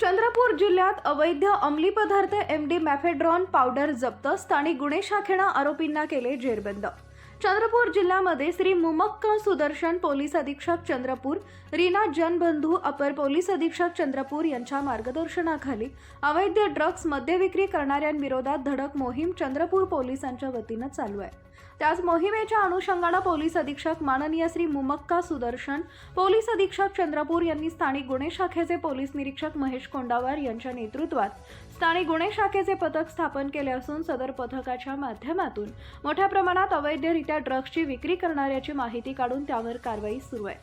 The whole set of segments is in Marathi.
चंद्रपूर जिल्ह्यात अवैध अंमली पदार्थ एम डी मॅफेड्रॉन पावडर जप्त स्थानिक गुन्हे शाखेनं आरोपींना केले जेरबंद. चंद्रपूर जिल्ह्यामध्ये श्री मुमक्का सुदर्शन पोलीस अधीक्षक चंद्रपूर रीना जनबंधू अपर पोलीस अधीक्षक चंद्रपूर यांच्या मार्गदर्शनाखाली अवैध ड्रग्ज मद्यविक्री करणाऱ्यांविरोधात धडक मोहीम चंद्रपूर पोलिसांच्या वतीनं चालू आहे. त्याच मोहिमेच्या अनुषंगानं पोलीस अधीक्षक माननीय श्री मुमक्का सुदर्शन पोलीस अधीक्षक चंद्रपूर यांनी स्थानिक गुन्हे शाखेचे पोलीस निरीक्षक महेश कोंडावार यांच्या नेतृत्वात स्थानिक गुन्हे शाखेचे पथक स्थापन केले असून सदर पथकाच्या माध्यमातून मोठ्या प्रमाणात अवैधरित्या ड्रग्जची विक्री करणाऱ्याची माहिती काढून त्यावर कारवाई सुरू आहे.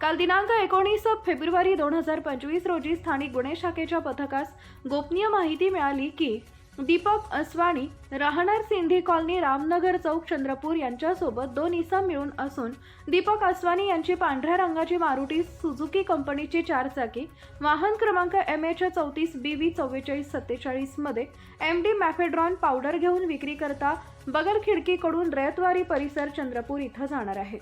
काल दिनांक एकोणीस फेब्रुवारी दोन हजार पंचवीस रोजी स्थानिक गुन्हे शाखेच्या पथकास गोपनीय माहिती मिळाली की दीपक असवाणी राहणार सिंधी कॉलनी रामनगर चौक चंद्रपूर यांच्यासोबत दोन इसम मिळून असून दीपक असवानी यांची पांढऱ्या रंगाची मारुती सुझुकी कंपनीची चारचाकी वाहन क्रमांक एम एच चौतीस बी व्ही चव्वेचाळीस सत्तेचाळीसमध्ये एम डी मॅफेड्रॉन पावडर घेऊन विक्री करता बगल खिडकीकडून रयतवारी परिसर चंद्रपूर इथं जाणार आहे.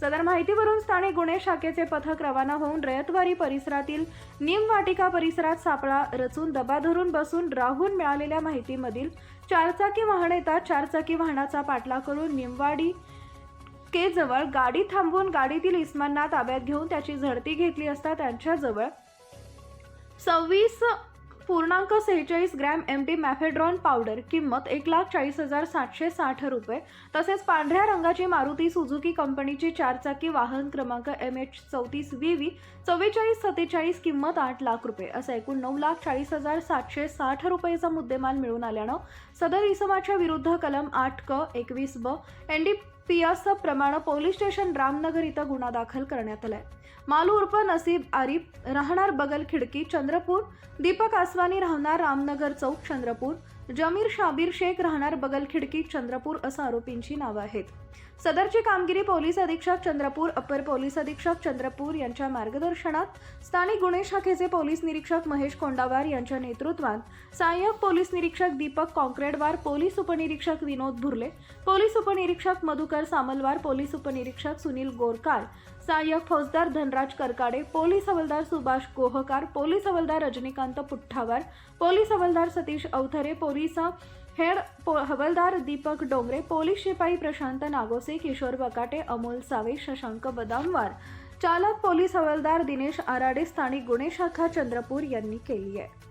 सदर माहितीवरून स्थानिक गुन्हे शाखेचे पथक रवाना होऊन रयतवारी परिसरातील निमवाटिका परिसरात सापळा रचून दबा धरून बसून राहून मिळालेल्या माहितीमधील चारचाकी वाहन येतात. चारचाकी वाहनाचा पाठला करून निमवाडी केजवळ गाडी थांबवून गाडीतील इस्मांना ताब्यात घेऊन त्याची झडती घेतली असता त्यांच्याजवळ सव्वीस पूर्णांक सेहेचाळीस gram M D mephedrone powder किंमत एक लाख चाळीस हजार सातशे साठ रुपये. तसेच पांढऱ्या रंगाची मारुती सुझुकी कंपनीची चारचाकी वाहन क्रमांक एम एच चौतीस व्ही व्ही चव्वेचाळीस सत्तेचाळीस किंमत आठ लाख रुपये. असं एकूण नऊ लाख चाळीस हजार सातशे साठ रुपयेचा मुद्देमाल मिळून आल्यानं सदर इसमाच्या विरुद्ध कलम आठ क एकवीस ब एन डी पी एस प्रमाणे पोलीस स्टेशन रामनगर इथं गुन्हा दाखल करण्यात आलाय. मालू उर्फ नसीब आरिफ राहणार बगल खिडकी चंद्रपूर. दीपक आसवानी राहणार रामनगर चौक चंद्रपूर. जमीर शाबीर शेख राहणार बगलखिडकी चंद्रपूर असं आरोपींची नावं आहेत. सदरची कामगिरी पोलीस अधीक्षक चंद्रपूर अपर पोलीस अधीक्षक चंद्रपूर यांच्या मार्गदर्शनात स्थानिक गुन्हे शाखेचे पोलीस निरीक्षक महेश कोंडावार यांच्या नेतृत्वात सहाय्यक पोलीस निरीक्षक दीपक कॉन्क्रेडवार पोलीस उपनिरीक्षक विनोद भुर्ले पोलीस उपनिरीक्षक मधुकर सामलवार पोलीस उपनिरीक्षक सुनील गोरकार सहाय्यक फौजदार धनराज करकाडे पोलीस हवालदार सुभाष गोहकार पोलीस हवालदार रजनीकांत पुठ्ठावार पोलीस हवालदार सतीश अवथरे पोलीस हेड पो हवालदार दीपक डोंगरे पोलीस शिपाई प्रशांत नागोसे किशोर बकाटे अमोल सावे शशांक बदामवार. चालक पोलीस हवालदार दिनेश आराडे स्थानिक गुन्हे शाखा चंद्रपूर यांनी केली आहे.